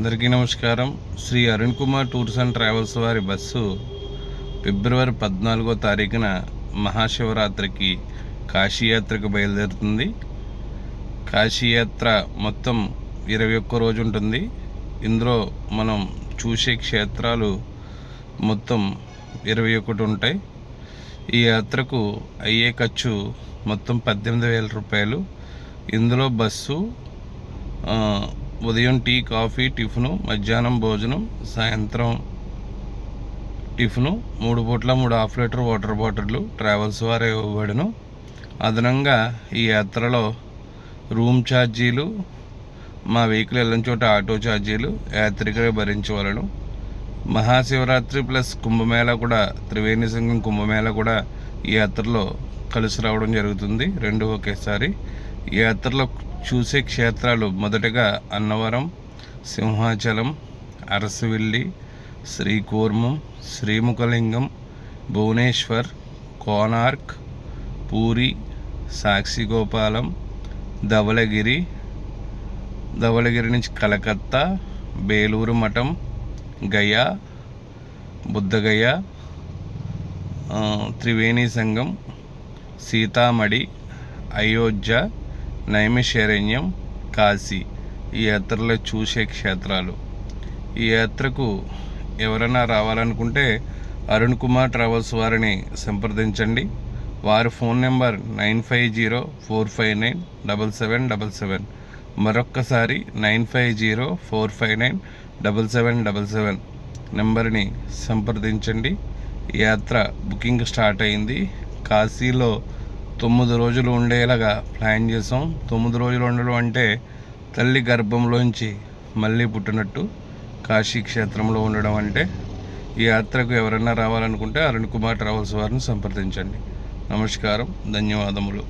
అందరికీ నమస్కారం. Shri Arun Kumar tours and travels వారి బస్సు ఫిబ్రవరి పద్నాలుగో తారీఖున మహాశివరాత్రికి కాశీయాత్రకు బయలుదేరుతుంది. కాశీయాత్ర మొత్తం ఇరవై ఒక్క రోజు ఉంటుంది. ఇందులో మనం చూసే క్షేత్రాలు మొత్తం ఇరవై ఒకటి ఉంటాయి. ఈ యాత్రకు అయ్యే ఖర్చు మొత్తం పద్దెనిమిది వేల రూపాయలు. ఇందులో బస్సు ఉదయం టీ కాఫీ టిఫిను మధ్యాహ్నం భోజనం సాయంత్రం టిఫిను మూడు పూట్ల మూడు హాఫ్ లీటర్ వాటర్ బాటిళ్ళు ట్రావెల్స్ వారే ఇవ్వబడును. అదనంగా ఈ యాత్రలో రూమ్ ఛార్జీలు మా వెహికల్ వెళ్ళిన చోట ఆటో ఛార్జీలు యాత్రికులే భరించవలను. మహాశివరాత్రి ప్లస్ కుంభమేళ కూడా త్రివేణి సంఘం కుంభమేళ కూడా ఈ యాత్రలో కలిసి రావడం జరుగుతుంది. రెండు ఒకేసారి. ఈ యాత్రలో చూసే క్షేత్రాలు మొదటగా అన్నవరం సింహాచలం అరసవిల్లి శ్రీకూర్మం శ్రీముఖలింగం భువనేశ్వర్ కోనార్క్ పూరి సాక్షిగోపాలం ధవళగిరి ధవళగిరి నుంచి కలకత్తా బేలూరు మఠం గయా బుద్ధగయ త్రివేణి సంఘం సీతామడి అయోధ్య నైమిషారణ్యం కాశీ. ఈ యాత్రలో చూసే క్షేత్రాలు. ఈ యాత్రకు ఎవరైనా రావాలనుకుంటే అరుణ్ కుమార్ ట్రావెల్స్ వారిని సంప్రదించండి. వారి phone number nine five zero four five nine double seven double seven. మరొక్కసారి nine five zero four five nine double seven double seven నెంబర్ని సంప్రదించండి. యాత్ర బుకింగ్ స్టార్ట్ అయింది. కాశీలో తొమ్మిది రోజులు ఉండేలాగా ప్లాన్ చేసాం. తొమ్మిది రోజులు ఉండడం అంటే తల్లి గర్భంలోంచి మళ్ళీ పుట్టినట్టు కాశీ క్షేత్రంలో ఉండడం అంటే ఈ యాత్రకు ఎవరైనా రావాలనుకుంటే అరుణ్ కుమార్ ట్రావెల్స్ వారిని సంప్రదించండి. నమస్కారం. ధన్యవాదములు.